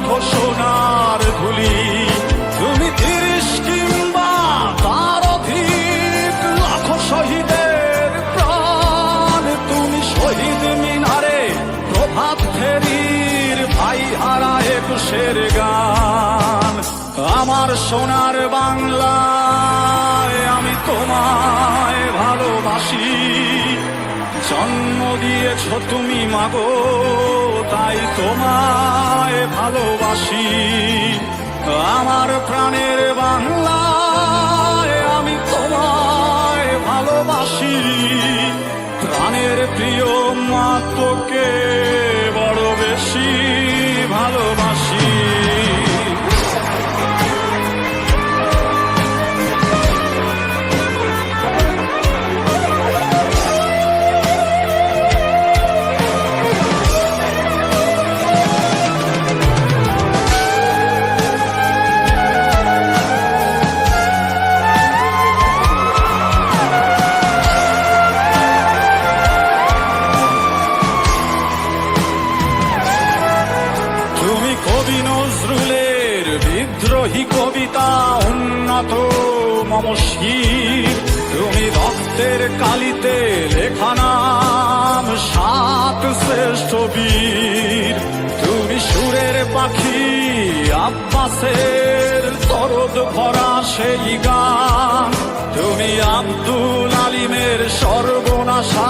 মুঠো সোনার তুমি তিরিশ কিংবা তার অধিক লাখো শহীদের প্রাণ। তুমি শহীদ মিনারে প্রভাত ফেরির ভাই হারা একুশের গান। আমার সোনার বাংলায় আমি তোমায় ভালোবাসি। জন্ম দিয়েছ তুমি, মাগো, তাই তোমায় ভালোবাসি। আমার প্রাণের বাংলায় আমি তোমায় ভালোবাসি। প্রাণের প্রিয় মা তোকে বিদ্রোহী কবিতা উন্নত, মম শির তুমি রক্তের কালিতে লেখা নাম, সাত শ্রেষ্ঠ বীর। তুমি সুরের পাখি, আব্বাসের তরদ ভরা সেই গান। তুমি আব্দুল আলিমের সর্বনাশা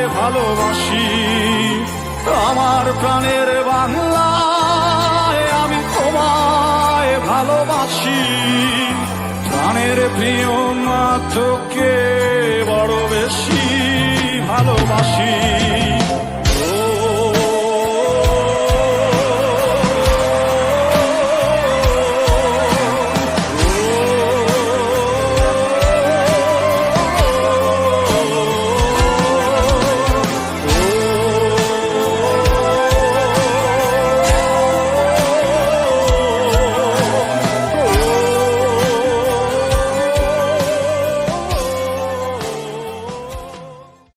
ভালোবাসি। আমার প্রাণের বাংলায় আমি তোমায় ভালোবাসি। প্রাণের প্রিয় মা তোকে বড় বেশি ভালোবাসি।